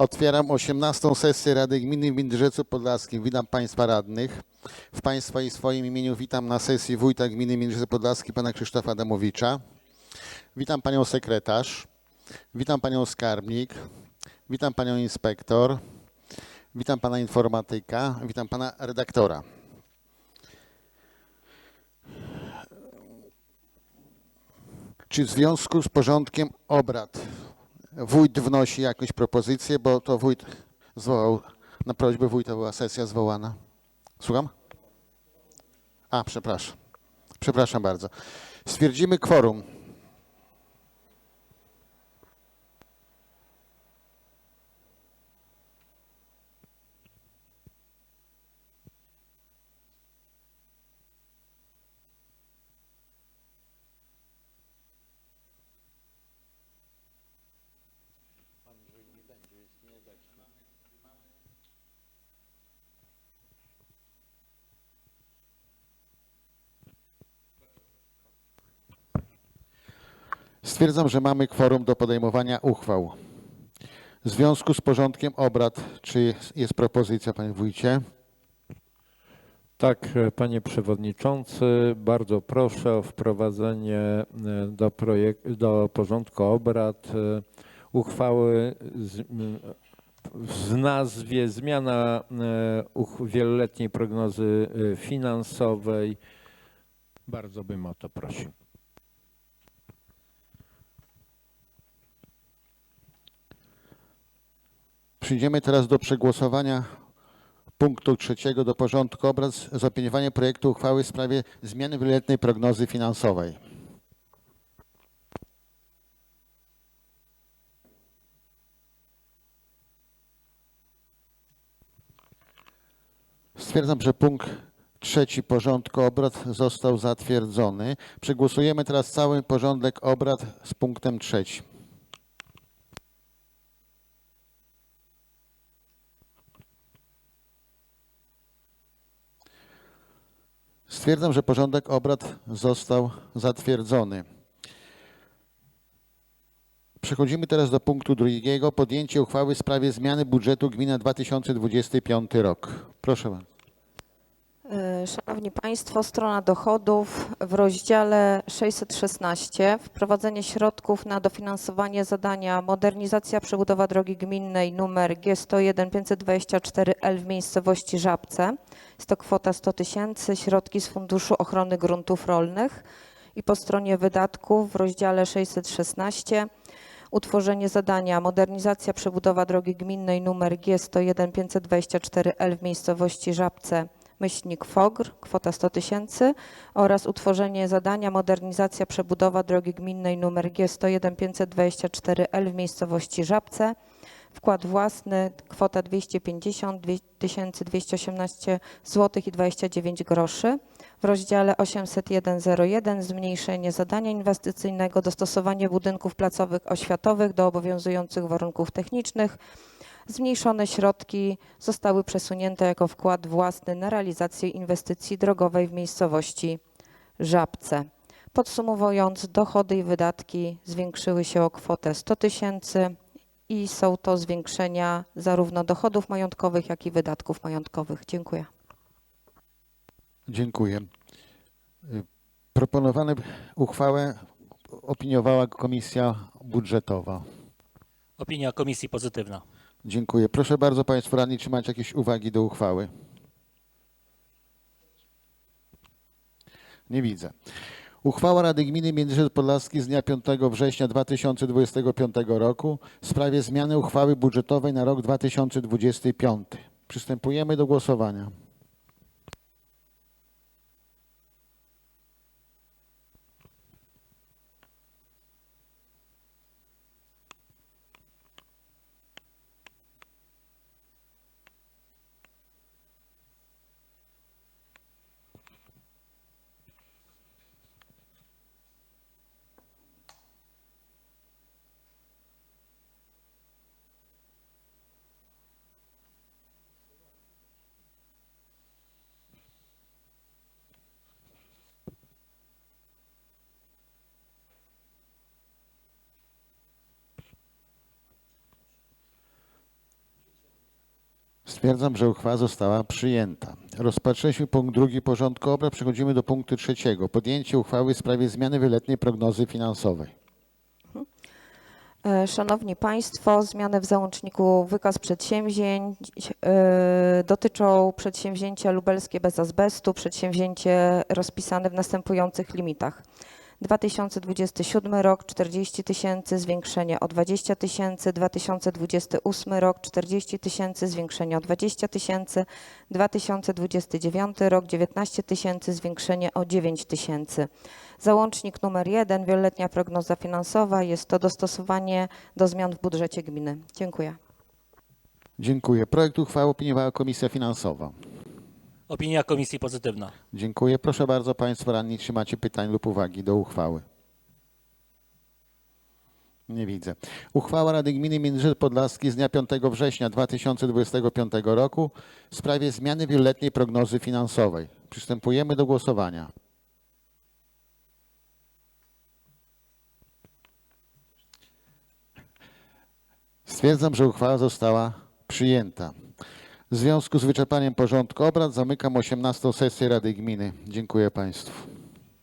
Otwieram 18. sesję Rady Gminy w Mindrzecu Podlaskim. Witam Państwa radnych. W Państwa i swoim imieniu witam na sesji wójta gminy Mindrzecu Podlaski pana Krzysztofa Adamowicza. Witam Panią sekretarz. Witam Panią skarbnik. Witam Panią inspektor. Witam Pana informatyka. Witam Pana redaktora. Czy w związku z porządkiem obrad wójt wnosi jakąś propozycję, bo to wójt zwołał, na prośbę wójta była sesja zwołana. Słucham? A, przepraszam. Przepraszam bardzo. Stwierdzimy kworum. Stwierdzam, że mamy kworum do podejmowania uchwał. W związku z porządkiem obrad, czy jest, propozycja, panie wójcie? Tak, panie przewodniczący, bardzo proszę o wprowadzenie e, do, do porządku obrad e, uchwały z, w nazwie zmiana e, wieloletniej prognozy e, finansowej. Bardzo bym o to prosił. Przyjdziemy teraz do przegłosowania punktu trzeciego do porządku obrad zaopiniowanie projektu uchwały w sprawie zmiany wieloletniej prognozy finansowej. Stwierdzam, że punkt trzeci porządku obrad został zatwierdzony. Przegłosujemy teraz cały porządek obrad z punktem trzecim. Stwierdzam, że porządek obrad został zatwierdzony. Przechodzimy teraz do punktu drugiego. Podjęcie uchwały w sprawie zmiany budżetu gminy na 2025 rok. Proszę bardzo. Szanowni Państwo, strona dochodów w rozdziale 616 wprowadzenie środków na dofinansowanie zadania modernizacja przebudowa drogi gminnej numer G101 524L w miejscowości Żabce. Jest to kwota 100 tysięcy, środki z Funduszu Ochrony Gruntów Rolnych. I po stronie wydatków w rozdziale 616 utworzenie zadania modernizacja przebudowa drogi gminnej numer G101 524L w miejscowości Żabce myślnik FOGR, kwota 100 tysięcy oraz utworzenie zadania modernizacja przebudowa drogi gminnej numer G101 524L w miejscowości Żabce. Wkład własny kwota 250 218 zł i 29 groszy. W rozdziale 801.01 zmniejszenie zadania inwestycyjnego, dostosowanie budynków placowych oświatowych do obowiązujących warunków technicznych. Zmniejszone środki zostały przesunięte jako wkład własny na realizację inwestycji drogowej w miejscowości Żabce. Podsumowując, dochody i wydatki zwiększyły się o kwotę 100 tysięcy i są to zwiększenia zarówno dochodów majątkowych, jak i wydatków majątkowych. Dziękuję. Dziękuję. Proponowane uchwałę opiniowała Komisja Budżetowa. Opinia komisji pozytywna. Dziękuję. Proszę bardzo Państwo radni, czy macie jakieś uwagi do uchwały? Nie widzę. Uchwała Rady Gminy Międzyrzec Podlaski z dnia 5 września 2025 roku w sprawie zmiany uchwały budżetowej na rok 2025. Przystępujemy do głosowania. Stwierdzam, że uchwała została przyjęta. Rozpatrzyliśmy punkt drugi porządku obrad. Przechodzimy do punktu trzeciego. Podjęcie uchwały w sprawie zmiany wieloletniej prognozy finansowej. E, Szanowni Państwo, zmiany w załączniku wykaz przedsięwzięć e, dotyczą przedsięwzięcia lubelskie bez azbestu, przedsięwzięcie rozpisane w następujących limitach. 2027 rok 40 tysięcy, zwiększenie o 20 tysięcy, 2028 rok 40 tysięcy, zwiększenie o 20 tysięcy, 2029 rok 19 tysięcy, zwiększenie o 9 tysięcy. Załącznik numer jeden, wieloletnia prognoza finansowa, jest to dostosowanie do zmian w budżecie gminy. Dziękuję. Dziękuję. Projekt uchwały opiniowała Komisja Finansowa. Opinia komisji pozytywna. Dziękuję. Proszę bardzo Państwo radni, czy macie pytań lub uwagi do uchwały? Nie widzę. Uchwała Rady Gminy Międzyrzec Podlaski z dnia 5 września 2025 roku w sprawie zmiany wieloletniej prognozy finansowej. Przystępujemy do głosowania. Stwierdzam, że uchwała została przyjęta. W związku z wyczerpaniem porządku obrad zamykam 18 sesję Rady Gminy. Dziękuję Państwu.